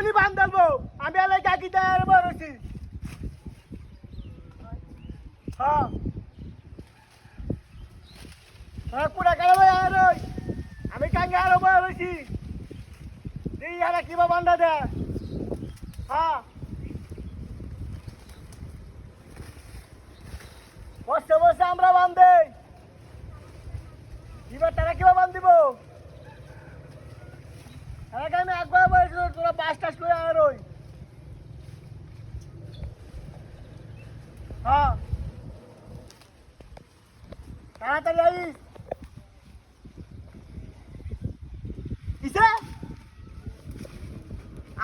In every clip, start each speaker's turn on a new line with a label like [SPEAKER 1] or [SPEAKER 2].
[SPEAKER 1] বলি বান্ধাবো আমি এলাই কাকি দেয় বড়ছি হ্যাঁ। হ্যাঁ কুড়া ভাই আর আমি কাঙ্গে আরও বড়ছি এই ইয়ারা কিবা বান্ধা দেয় হ্যাঁ। বসে বসে আমরা বান্ধে। এবার তারা কিবা বান্ধিব আগে আমি একবার বলেছিল তোরা বাস টাস করে আর ওই হ্যাঁ।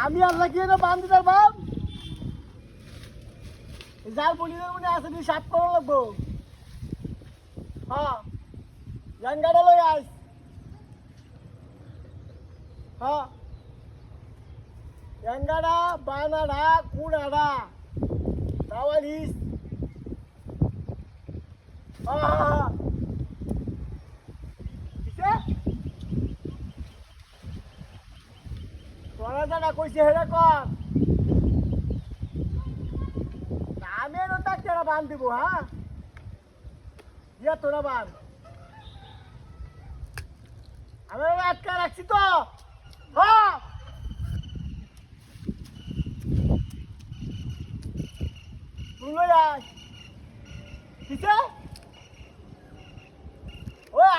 [SPEAKER 1] আমি আল্লাহ কি না বান্ধি তার বাপ যার বলিদের মনে আছে তুই সাপ করা লাগবো। হ্যাঁ। জানগাটা লই আইস। হ্যাঁ। জানগাটা বানাড়া কুড়াড়া তাওয়ালিস তোরা যারা কইছে হেরে কর আমি এর তাক তেরা বান দিব হ্যাঁ দিয়া তোরা বান আমি আটকা রাখছি তো। হ্যাঁ তুই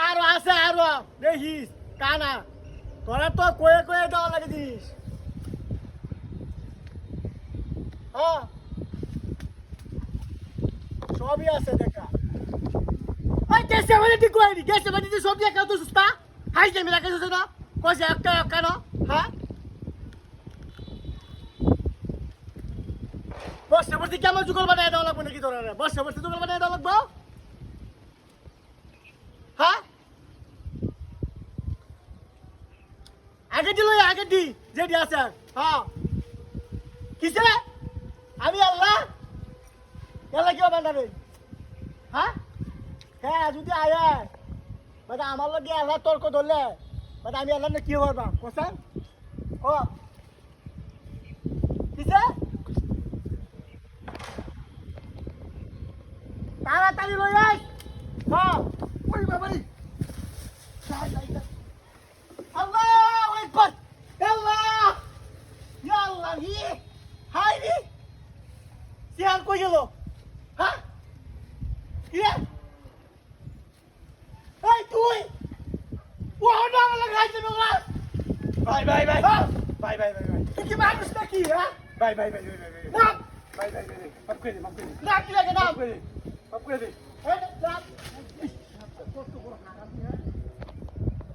[SPEAKER 1] আরও আছে, আরও। দেখিস, কানা। তোরা তো কয়ে কয়ে দেওয়া লাগে হ্যাঁ সবই আছে, দেখা। ওই গ্যাসে মানে ঠিক করে নি গ্যাসে মানে তুই সবজি একা তো? সুস্তা হাই যে মিলা কেসে না? কইছে একটা একটা না? হ্যাঁ? কেমন জুগল বানায় দেওয়া লাগবে নাকি তোরা বসে বসে জুগল বানায় দেওয়া লাগবো হ্যাঁ আগে দিল আগে দি যেটি আছে। হ্যাঁ। কিসে? আমি আল্লাহ? আল্লাহ কিবা বান্ধাবে? হ্যাঁ? হ্যাঁ যদি আয় মানে আমার লগে আল্লাহ তর্ক ধরলে মানে আমি আল্লাহ কি করবা কোসান ও। কিসে? তাড়াতাড়ি লই আস হ্যাঁ। ওই বাবারি যাই যাই যাই আল্লাহ আকবার আল্লাহ ইয়া আল্লাহ হি হাই রে সিয়ান কই গেল হ্যাঁ কি রে এই তুই ও হটা আমার লাগাইছে নোংরা
[SPEAKER 2] ভাই ভাই ভাই
[SPEAKER 1] হ্যাঁ
[SPEAKER 2] ভাই ভাই ভাই ভাই
[SPEAKER 1] তুই কি মানুষ নাকি হ্যাঁ
[SPEAKER 2] ভাই ভাই ভাই ভাই ভাই ভাই
[SPEAKER 1] না
[SPEAKER 2] ভাই ভাই ভাই মাফ করে দে মাফ করে দে
[SPEAKER 1] না কি লাগে না
[SPEAKER 2] মাফ করে দে মাফ করে দে
[SPEAKER 1] এই না